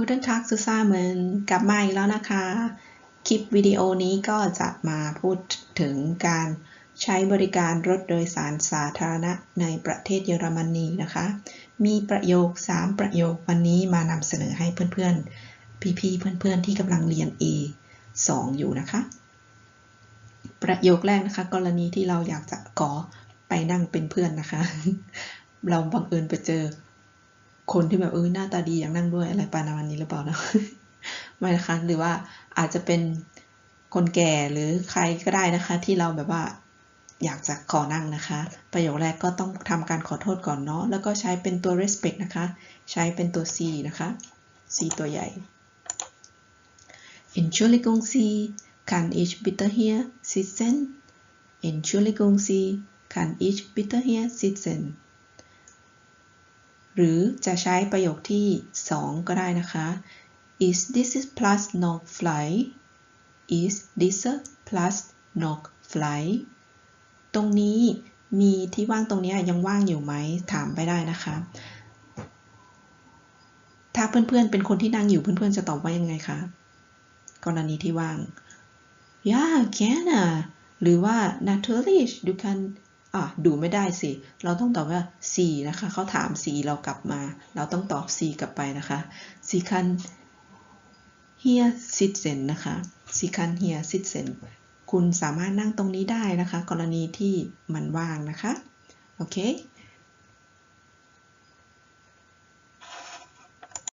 Guten Tag zusammen กลับมาอีกแล้วนะคะ คลิปวิดีโอนี้ก็จะมาพูดถึงการใช้บริการรถโดยสารสาธารณะในประเทศเยอรมนีนะคะ มีประโยค 3 ประโยควันนี้มานำเสนอให้เพื่อนๆ พี่ๆ เพื่อนๆ ที่กำลังเรียน A 2 อยู่นะคะ ประโยคแรกนะคะ กรณีที่เราอยากจะขอไปนั่งเป็นเพื่อนนะคะ เราบังเอิญไปเจอ คนที่แบบเออหน้าตาดีอยากนั่งด้วยอะไรประมาณนี้หรือเปล่านะไม่นะคะหรือว่าอาจจะเป็นคนแก่หรือใครก็ได้นะคะ ที่เราแบบว่าอยากจะขอนั่งนะคะ ประโยคแรกก็ต้องทำการขอโทษก่อนเนาะแล้วก็ใช้เป็นตัว respect นะคะ ใช้เป็นตัว C นะคะ C ตัวใหญ่ Entschuldigung Sie kann ich bitte hier sitzen Entschuldigung Sie kann ich bitte hier sitzen หรือจะใช้ประโยคที่ 2 ก็ได้นะคะ is this plus noch frei is this plus noch frei ตรงนี้มีที่ว่างตรงนี้ยังว่างอยู่ไหมถามไปได้นะคะ ถ้าเพื่อนๆเป็นคนที่นั่งอยู่เพื่อนๆจะตอบว่ายังไงคะกรณีที่ว่าง ja gerne หรือว่า natürlich du kann อะดูไม่ได้สิ เราต้องตอบว่า C นะคะ เขาถาม C เรากลับมา เราต้องตอบ C กลับไปนะคะ Sie kann hier sitzen นะคะ Sie kann hier sitzen คุณสามารถนั่งตรงนี้ได้นะคะ กรณีที่มันว่างนะคะ โอเค